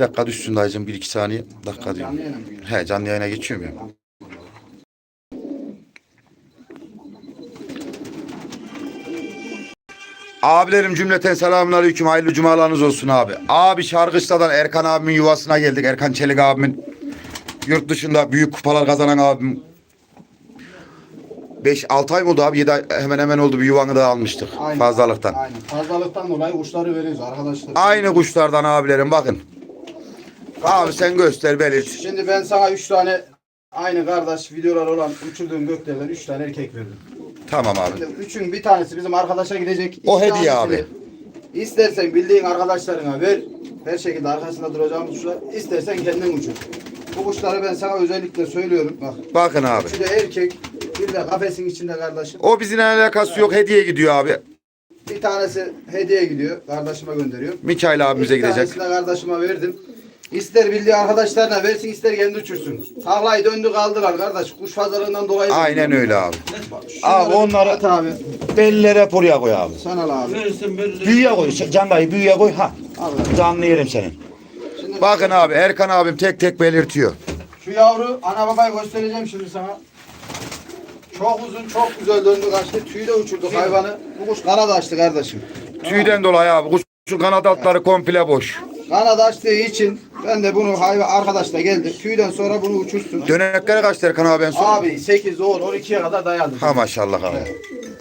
dakika düşsün dayıcım. Bir iki saniye. Dakika diyorum. He canlı yayına geçiyorum ya. Abilerim cümleten selamünaleyküm. Hayırlı cumalarınız olsun abi. Abi Şarkışla'dan Erkan abimin yuvasına geldik. Erkan Çelik abimin yurt dışında büyük kupalar kazanan abim. 5-6 ay mı oldu abi? 7 ay hemen hemen oldu bir yuvanı da almıştık Aynen, fazlalıktan. Aynen. Fazlalıktan dolayı kuşları veriyoruz arkadaşlar. Aynı kuşlardan abilerim bakın. Abi sen göster belirt. Şimdi ben sana 3 tane aynı kardeş videolar olan uçurduğum göklerden 3 tane erkek verdim. Tamam abi. Şimdi üçün bir tanesi bizim arkadaşa gidecek. O hediye tanesini abi. İstersen bildiğin arkadaşlarına ver. Her şekilde arkasında duracağımız kuşlar. İstersen kendin uçur. Bu kuşları ben sana özellikle söylüyorum. Bak. Bakın abi. Üçü de erkek. Bir de kafesin içinde kardeşim. O bizimle alakası yok. Hediye gidiyor abi. Bir tanesi hediye gidiyor. Kardeşime gönderiyor. Mikail abimize Bir gidecek. tanesini de kardeşime verdim. İster bildiği arkadaşlarına versin ister kendi uçursun. Tarlayı döndü kaldılar kardeş. Kuş pazarından dolayı. Aynen öyle abi. Abi onları- at abi. Bellere buraya koy abi. Sana al abi. Verirsin verirsin. Büyüye koy. Can dayı büyüye koy. Ha. Abi. Canlı yerim senin. Şimdi Bakın abi Erkan abim tek tek belirtiyor. Şu yavru ana babayı göstereceğim şimdi sana. Çok uzun, çok güzel döndü kaçtı. Tüyü de uçurduk hayvanı. Bu kuş kanat açtı kardeşim. Tüyden dolayı abi. Kuşun kanat altları komple boş. Kanat açtığı için ben de bunu hayvan arkadaş da geldi. Tüyden sonra bunu uçursun. Dönekleri kaç Erkan abi en son? Abi 8, 10, 12'ye kadar dayadı. Ha maşallah abi.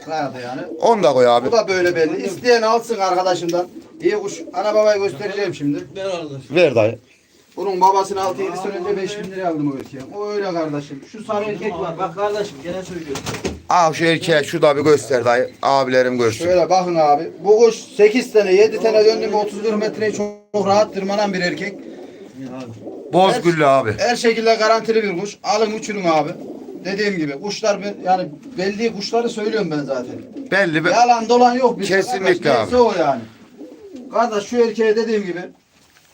Dayadı yani. Onu da koy abi. Bu da böyle belli. İsteyen alsın arkadaşımdan. İyi kuş. Ana babayı göstereceğim şimdi. Ver arkadaş. Ver dayı. Bunun babasını 6-7 sene önce 5 bin liraya aldım o erkeğe. O öyle kardeşim. Şu sarı erkek var. Bak kardeşim gene söylüyorum. Abi şu erkeğe şurada bir göster dayı. Abilerim görsün. Şöyle bakın abi. Bu kuş 8 tane 7 tane döndü mü 30 metreyi çok, çok rahat tırmanan bir erkek. Bozgüllü abi. Her şekilde garantili bir kuş. Alın uçurun abi. Dediğim gibi kuşlar ben- yani belli kuşları söylüyorum ben zaten. Belli bir. Yalan dolan yok. bizde Kesinlikle abi. O yani. Kardeş şu erkeğe dediğim gibi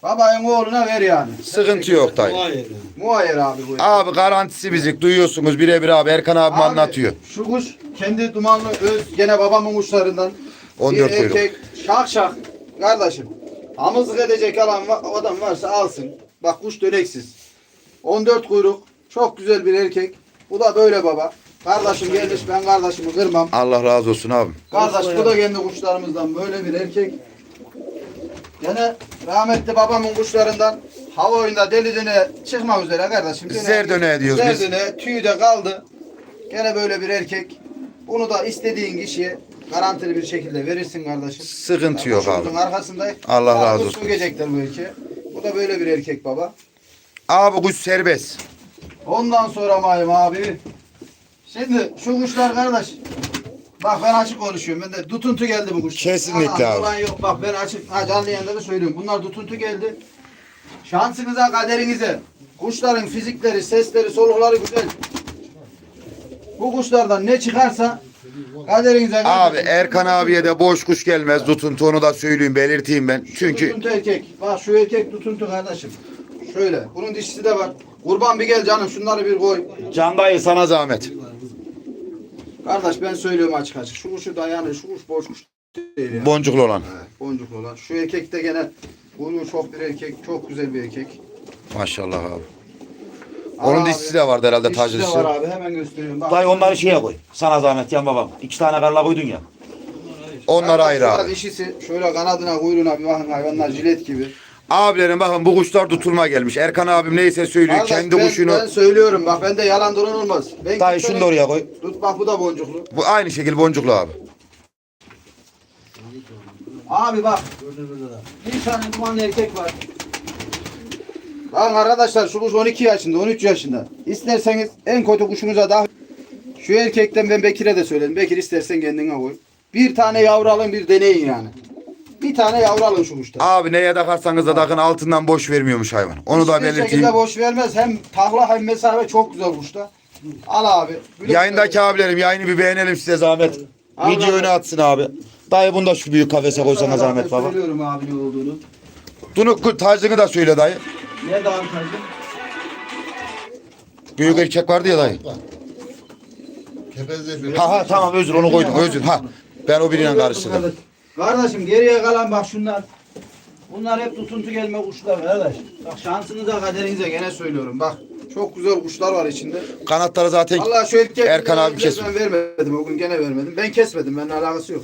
babayın oğluna ver yani. Sıkıntı yok dayı. Muayyer abi bu. erkek. Abi garantisi bizik duyuyorsunuz birebir abi Erkan abim Abi, anlatıyor. Şu kuş kendi dumanlı öz gene babamın kuşlarından. 14 bir kuyruk. erkek şak şak. Kardeşim hamızlık edecek alan adam varsa alsın. Bak kuş döneksiz. 14 kuyruk. Çok güzel bir erkek. Bu da böyle baba. Kardeşim gelmiş ben kardeşimi kırmam. Allah razı olsun abim. Kardeş bu da kendi kuşlarımızdan böyle bir erkek. Gene rahmetli babamın kuşlarından hava oyunda deli döne çıkmak üzere kardeşim. Gene- Zerdöne diyoruz biz. Zerdöne tüyü de kaldı. Gene böyle bir erkek. Bunu da istediğin kişiye garantili bir şekilde verirsin kardeşim. Sıkıntı yok abi. Kuşumuzun arkasında. Allah razı olsun. Gelecekler bu erkeğe. Bu da böyle bir erkek baba. Abi kuş serbest. Ondan sonra mayım abi. Şimdi şu kuşlar kardeş. Bak ben açık konuşuyorum. Ben de tutuntu geldi bu kuş. Kesinlikle Yalan abi. dolan yok. Bak ben açık ha, canlı yayında da söylüyorum. Bunlar tutuntu geldi. Şansınıza kaderinize. Kuşların fizikleri, sesleri, solukları güzel. Bu kuşlardan ne çıkarsa kaderinize Abi. Erkan abiye de boş kuş gelmez. Tutuntu onu da söyleyeyim belirteyim ben. Çünkü Tutuntu erkek. Bak şu erkek tutuntu kardeşim. Şöyle. Bunun dişisi de var. Kurban bir gel canım şunları bir koy. Can dayı sana zahmet. Kardeş ben söylüyorum açık açık. Şu kuşu dayanır. Şu kuş boş kuş değil ya. Boncuklu olan. Evet, boncuklu olan. Şu erkek de gene kuyruğu çok bir erkek. Çok güzel bir erkek. Maşallah abi. Onun abi. dişisi de vardı herhalde Dişisi tacı de dişisi. var abi hemen gösteriyorum. Bak. Dayı onları şeye koy. Sana zahmet yan babam. İki tane karla koydun ya. Onlar ayrı abi. Dişisi şöyle kanadına kuyruğuna bir bakın hayvanlar jilet gibi. Abilerim bakın bu kuşlar tutulma gelmiş. Erkan abim neyse söylüyor. Kardeş, Kendi ben, kuşunu. Ben söylüyorum bak bende yalan dolan olmaz. Ben Dayı şunu da oraya koy. Tut bak bu da boncuklu. Bu aynı şekil boncuklu abi. Abi bak. Bir tane dumanlı erkek var. Lan arkadaşlar şu kuş 12 yaşında, 13 yaşında. İsterseniz en kötü kuşunuza da şu erkekten ben Bekir'e de söyledim. Bekir istersen kendine koy. Bir tane yavru alın bir deneyin yani. Bir tane yavru alın şu kuşta. Abi neye takarsanız da takın altından boş vermiyormuş hayvan. Onu da Hiçbir belirteyim. şekilde boş vermez. Hem tahla hem mesafe çok güzel kuşta. Al abi. Güle Yayındaki abilerim yayını bir beğenelim size zahmet. Allah Video öne atsın abi. Dayı bunu da şu büyük kafese koysana Sana zahmet baba. Söylüyorum abi ne olduğunu. Bunu tacını da söyle dayı. Ne daha kaçtın? Büyük erkek vardı ya dayı. Kepezde Ha ha tamam özür onu koydum özür. Ha ben o biriyle karıştırdım. Kardeşim geriye kalan bak şunlar. Bunlar hep tutuntu gelme kuşlar kardeş. Bak şansınıza kaderinize gene söylüyorum bak. Çok güzel kuşlar var içinde. Kanatları zaten Allah şu erkek Erkan abi kesmiş. Ben vermedim o gün gene vermedim. Ben kesmedim benimle alakası yok.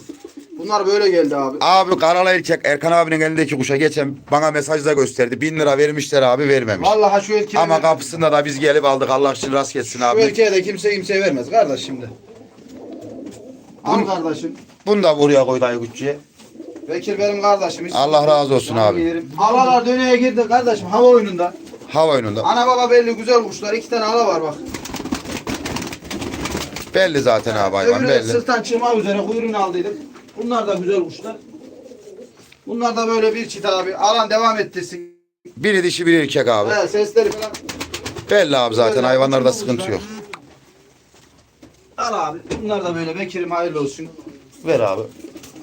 Bunlar böyle geldi abi. Abi karalı erkek Erkan abinin elindeki kuşa geçen bana mesajda gösterdi. Bin lira vermişler abi vermemiş. Vallahi şu erkeğe Ama kapısında da biz gelip aldık. Allah için rast geçsin şu abi. erkeğe de kimse kimseye vermez kardeş şimdi. Al kardeşim. Bunu da buraya koy dayı. Bekir benim kardeşim. Hiç Allah razı olsun abi. yerim. Alalar döneye girdi kardeşim hava oyununda. Hava oyununda. Ana baba belli güzel kuşlar. iki tane ala var bak. Belli zaten abi hayvan Öbürü de belli. sırttan çıkmak üzere kuyruğunu aldıydık. Bunlar da güzel kuşlar. Bunlar da böyle bir çit abi. Alan devam ettirsin. Biri dişi biri erkek abi. He, sesleri falan. Belli abi zaten hayvanlarda sıkıntı yok. Al abi. Bunlar da böyle Bekir'im hayırlı olsun. Ver abi.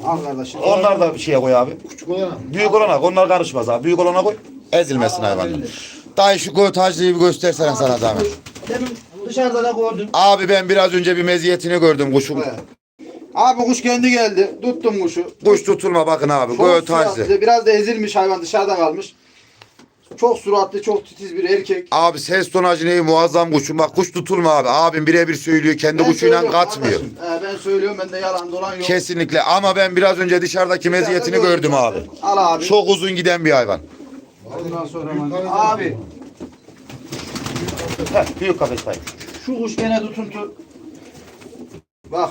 Al kardeşim. Onlar da bir şeye koy abi. küçük olana. Büyük olana koy. Onlar karışmaz abi. Büyük olana koy. Ezilmesin hayvanlar. Dayı şu göğütacıyı bir göstersene sana zahmet. Demin dışarıda da gördüm. Abi ben biraz önce bir meziyetini gördüm kuşun. He. Abi kuş kendi geldi. Tuttum kuşu. Kuş tutulma bakın abi. Çok Göğütacı. suratlı, Biraz da ezilmiş hayvan dışarıda kalmış. Çok suratlı, çok titiz bir erkek. Abi ses tonajı neyi muazzam kuşun. Bak kuş tutulma abi. Abim birebir söylüyor. Kendi Ben kuşuyla katmıyor. He, ben söylüyorum ben de yalan dolan yok. Kesinlikle ama ben biraz önce dışarıdaki meziyetini Dışarıda gördüm abi. Al abi. Çok uzun giden bir hayvan. Ondan sonra abi Heh, büyük kafes şu kuş gene tutuntu. Bak.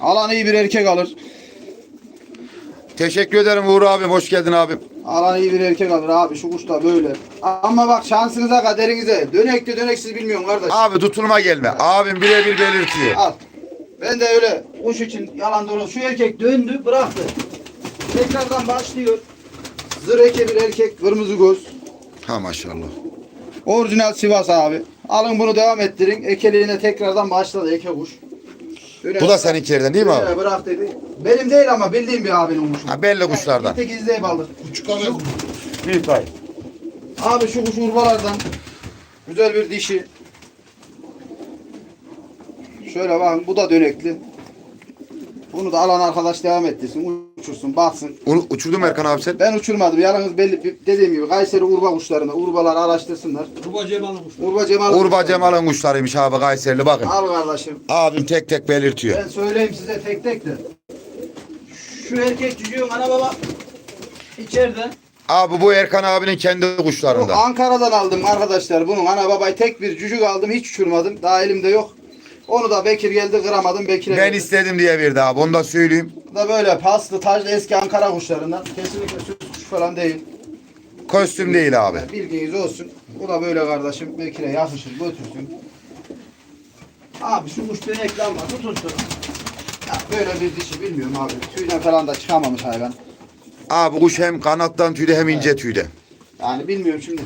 Alan iyi bir erkek alır. Teşekkür ederim Uğur abim. Hoş geldin abim. Alan iyi bir erkek alır abi. Şu kuş da böyle. Ama bak şansınıza kaderinize. Dönekli döneksiz bilmiyorum kardeş. Abi tutulma gelme. Abim birebir belirtiyor. Al. Ben de öyle kuş için yalan doğru. Şu erkek döndü bıraktı. Tekrardan başlıyor. Zır eke bir erkek kırmızı göz. Ha maşallah. Orijinal Sivas abi. Alın bunu devam ettirin. Ekeliğine tekrardan başladı eke kuş. Bu da seninkilerden değil mi abi? Bırak dedi. Benim değil ama bildiğim bir abinin kuşu. Ha, belli kuşlardan. Bir tek izleyip aldık. Büyük dayı. Abi şu kuş urbalardan. Güzel bir dişi. Şöyle bakın bu da dönekli. Bunu da alan arkadaş devam ettirsin. Uçursun baksın. Onu uçurdun mu Erkan abi sen? Ben uçurmadım. Yalnız belli dediğim gibi Kayseri urba kuşlarını, urbaları araştırsınlar. Urba Cemal'ın kuşu. Urba Cemal Urba Cemal'ın kuşlarıymış abi Kayserili bakın. Al kardeşim. Abim tek tek belirtiyor. Ben söyleyeyim size tek tek de. Şu erkek çocuğun ana baba içeride. Abi bu Erkan abinin kendi Bu kuşlarında. Ankara'dan aldım arkadaşlar. Bunun ana babayı tek bir cücük aldım. Hiç uçurmadım. Daha elimde yok. Onu da Bekir geldi kıramadım. Bekir'e Ben verdim. istedim diye verdi abi. Onu da söyleyeyim. Bu da böyle paslı, tajlı eski Ankara kuşlarından. Kesinlikle süs kuş falan değil. Kostüm değil abi. Bilginiz olsun. Bu da böyle kardeşim. Bekir'e yakışır, götürsün. Abi şu kuş dönekli ama tutulsun. Ya böyle bir dişi bilmiyorum abi. Tüyden falan da çıkamamış hayvan. Abi kuş hem kanattan tüyde hem ince tüyde. Yani bilmiyorum şimdi.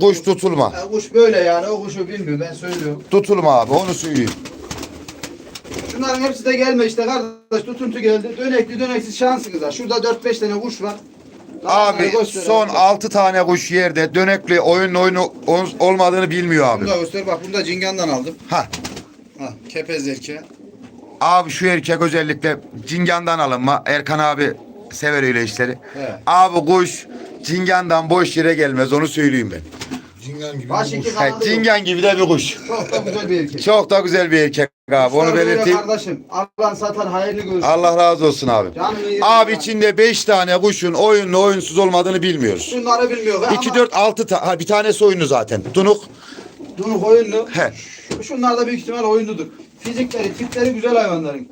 Kuş tutulma. Ya kuş böyle yani o kuşu bilmiyorum ben söylüyorum. Tutulma abi onu söyleyeyim. Şunların hepsi de gelme işte kardeş tutuntu geldi. Dönekli döneksiz şansınıza. Şurada 4-5 tane kuş var. Daha Abi son abi. 6 tane kuş yerde dönekli oyun oyunu ol- olmadığını bilmiyor abi. Bunu da göster bak bunu da Cingan'dan aldım. Ha. Ha, kepez erkeği. Abi şu erkek özellikle Cingan'dan alınma. Erkan abi sever öyle işleri. Evet. Abi kuş Cingan'dan boş yere gelmez onu söyleyeyim ben. Cingan gibi Baş bir iki kuş. Ha, kanadı yok. Cingan gibi de bir kuş. Çok da güzel bir erkek. Çok da güzel bir erkek abi onu Kuşlar böyle belirteyim. Kardeşim Allah'ın satan hayırlı görsün. Allah razı olsun abi. Canını yerim Abi ya. içinde 5 tane kuşun oyunlu oyunsuz olmadığını bilmiyoruz. Şunları bilmiyor. 2 4 6 ta ha, bir tanesi oyunlu zaten. Dunuk. Dunuk oyunlu. He. Şunlar da büyük ihtimal oyunludur. Fizikleri, tipleri güzel hayvanların.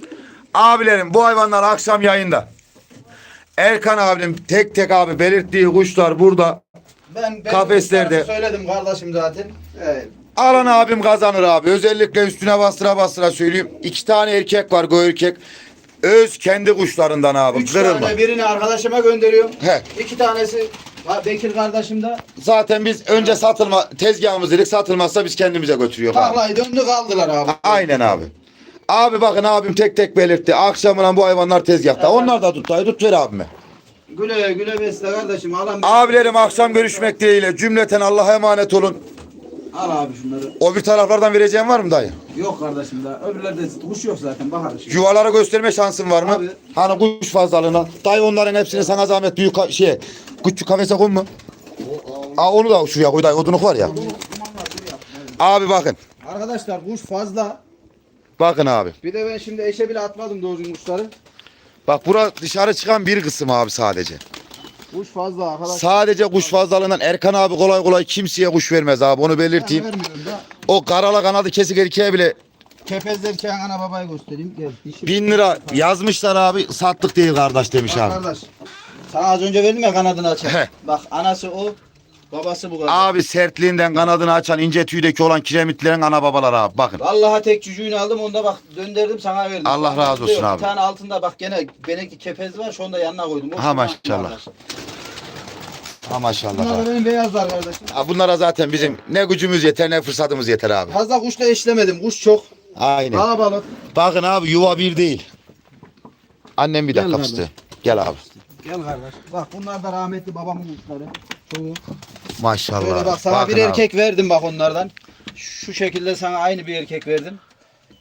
Abilerim bu hayvanlar akşam yayında. Erkan abinin tek tek abi belirttiği kuşlar burada. Ben, ben Kafeslerde. söyledim kardeşim zaten. Evet. Alan abim kazanır abi. Özellikle üstüne bastıra bastıra söyleyeyim. İki tane erkek var go erkek. Öz kendi kuşlarından abi. Üç Kırılma. tane birini arkadaşıma gönderiyorum. He. İki tanesi Bekir kardeşim de Zaten biz önce satılma tezgahımız dedik satılmazsa biz kendimize götürüyor abi. taklayı döndü kaldılar abi. Aynen abi. Abi bakın abim tek tek belirtti. Akşamına bu hayvanlar tezgahta. Onlar da tut dayı tut ver abime. Güle güle besle kardeşim. Alan Abilerim akşam görüşmek dileğiyle. Cümleten Allah'a emanet olun. Al abi şunları. O bir taraflardan vereceğin var mı dayı? Yok kardeşim daha. Öbürlerde kuş yok zaten. Bakar şimdi. Yuvaları gösterme şansın var mı? Abi. Hani kuş fazlalığına. Dayı onların hepsini sana zahmet büyük şey. Küçük kafese koy mu? Aa onu da şuraya koy dayı odunluk var ya. Abi bakın. Arkadaşlar kuş fazla. Bakın abi. Bir de ben şimdi eşe bile atmadım doğru kuşları. Bak bura dışarı çıkan bir kısım abi sadece. Kuş fazla arkadaşlar. Sadece kuş fazlalığından Erkan abi kolay kolay kimseye kuş vermez abi onu Ben belirteyim. vermiyorum da. O karala kanadı kesik erkeğe bile Kepezlerken ana babayı göstereyim. Gel. Dişi. bin lira yazmışlar abi sattık değil kardeş demiş Bak abi. kardeş. Sana az önce verdim ya kanadını açan. Bak anası o. Babası bu kardeş. Abi sertliğinden kanadını açan ince tüydeki olan kiremitlerin ana babalar abi bakın. Vallahi tek cücüğünü aldım onu da bak döndürdüm sana verdim. Allah razı olsun abi. Bir tane altında bak gene benekli kepez var şu anda yanına koydum. O Ha, maşallah. Ha maşallah Bunlar abi. da benim beyazlar kardeşim. Ha, bunlara zaten bizim ne gücümüz yeter ne fırsatımız yeter abi. Fazla kuşla eşlemedim. Kuş çok. Aynen. Kalabalık. Bakın abi yuva bir değil. Annem bir Gel dakika fıstığı. Gel abi. Gel kardeş. Bak bunlar da rahmetli babamın kuşları. Maşallah. Böyle bak sana Bakın bir abi. erkek verdim bak onlardan. Şu şekilde sana aynı bir erkek verdim.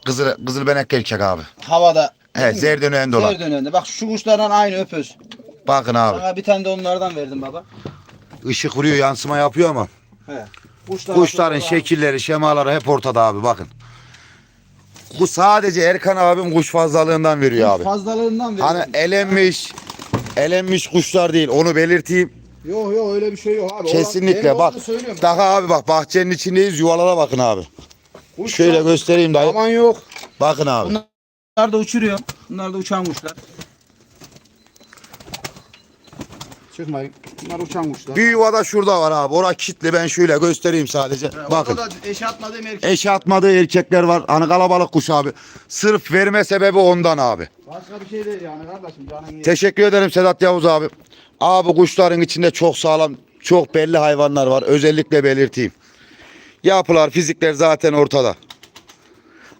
Kızıl, kızıl benek erkek abi. Havada. He zerdönüğünde olan. Ser dönende. Bak şu kuşlardan aynı öpöz. Bakın abi. Sana bir tane de onlardan verdim baba. Işık vuruyor yansıma yapıyor ama. He. Kuşlar Kuşların şekilleri, şemaları hep ortada abi bakın. Bu sadece Erkan abim kuş fazlalığından veriyor abi. Fazlalığından verdim. Hani elenmiş, elenmiş kuşlar değil onu belirteyim. Yok yok öyle bir şey yok abi. Kesinlikle Olan- bak. söylüyorum. Daha abi bak bahçenin içindeyiz yuvalara bakın abi. Kuş Şöyle çok- göstereyim dayı. Aman yok. Bakın abi. Bunlar- da uçuruyor. Bunlar da uçan kuşlar. Çıkmayın. Bunlar uçan kuşlar. Bir yuvada şurada var abi. Ora kitli ben şöyle göstereyim sadece. Bakın. Orada da eşe atmadığım erkek. Eşe atmadığı erkekler var. Hani kalabalık kuş abi. Sırf verme sebebi ondan abi. Başka bir şey değil yani kardeşim canın iyi. Teşekkür ederim Sedat Yavuz abi. Abi kuşların içinde çok sağlam, çok belli hayvanlar var. Özellikle belirteyim. Yapılar, fizikler zaten ortada.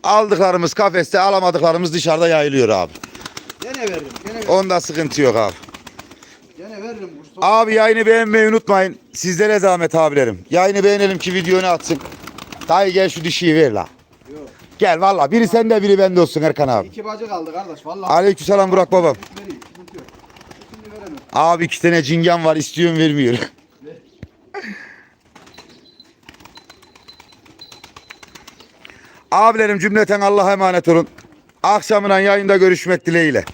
Aldıklarımız kafeste, alamadıklarımız dışarıda yayılıyor abi. Gene veririm. Gene veririm. Onda sıkıntı yok abi. Gene veririm kuş. Abi yayını beğenmeyi unutmayın. Sizlere zahmet abilerim. Yayını beğenelim ki videonu atsın. Dayı gel şu dişiyi ver la. Yok. Gel valla biri sende biri bende olsun Erkan abi. İki bacı kaldı kardeş. Vallahi. Aleykümselam Burak babam. Vereyim. Sıkıntı yok. Şimdi veremem. Abi iki tane cingen var istiyorum vermiyor. Abilerim cümleten Allah'a emanet olun. Akşamından yayında görüşmek dileğiyle.